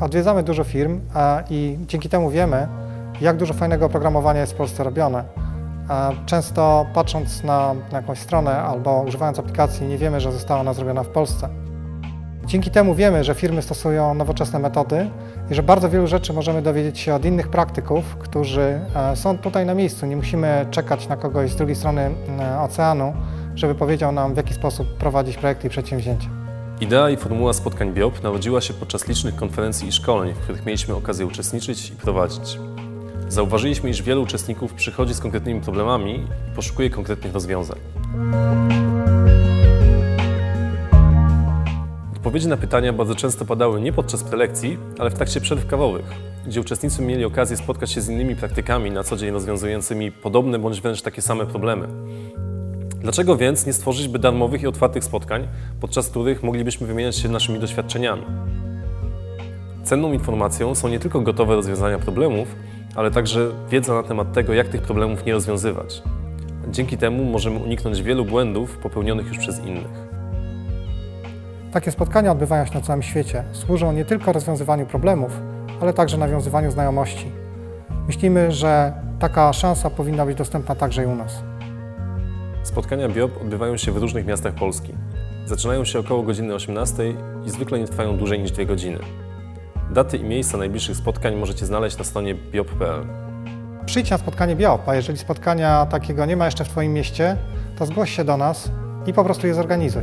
odwiedzamy dużo firm i dzięki temu wiemy, jak dużo fajnego oprogramowania jest w Polsce robione. Często patrząc na, na jakąś stronę albo używając aplikacji nie wiemy, że została ona zrobiona w Polsce. Dzięki temu wiemy, że firmy stosują nowoczesne metody i że bardzo wielu rzeczy możemy dowiedzieć się od innych praktyków, którzy e, są tutaj na miejscu. Nie musimy czekać na kogoś z drugiej strony e, oceanu, żeby powiedział nam, w jaki sposób prowadzić projekty i przedsięwzięcia. Idea i formuła spotkań BIOP narodziła się podczas licznych konferencji i szkoleń, w których mieliśmy okazję uczestniczyć i prowadzić. Zauważyliśmy, iż wielu uczestników przychodzi z konkretnymi problemami i poszukuje konkretnych rozwiązań. Odpowiedzi na pytania bardzo często padały nie podczas prelekcji, ale w trakcie przerw kawowych, gdzie uczestnicy mieli okazję spotkać się z innymi praktykami na co dzień rozwiązującymi podobne bądź wręcz takie same problemy. Dlaczego więc nie stworzyć by darmowych i otwartych spotkań, podczas których moglibyśmy wymieniać się naszymi doświadczeniami? Cenną informacją są nie tylko gotowe rozwiązania problemów, ale także wiedza na temat tego, jak tych problemów nie rozwiązywać. Dzięki temu możemy uniknąć wielu błędów popełnionych już przez innych. Takie spotkania odbywają się na całym świecie. Służą nie tylko rozwiązywaniu problemów, ale także nawiązywaniu znajomości. Myślimy, że taka szansa powinna być dostępna także i u nas. Spotkania BIOP odbywają się w różnych miastach Polski. Zaczynają się około godziny 18 i zwykle nie trwają dłużej niż 2 godziny. Daty i miejsca najbliższych spotkań możecie znaleźć na stronie biop.pl. Przyjdź na spotkanie BIOP, a jeżeli spotkania takiego nie ma jeszcze w Twoim mieście, to zgłoś się do nas i po prostu je zorganizuj.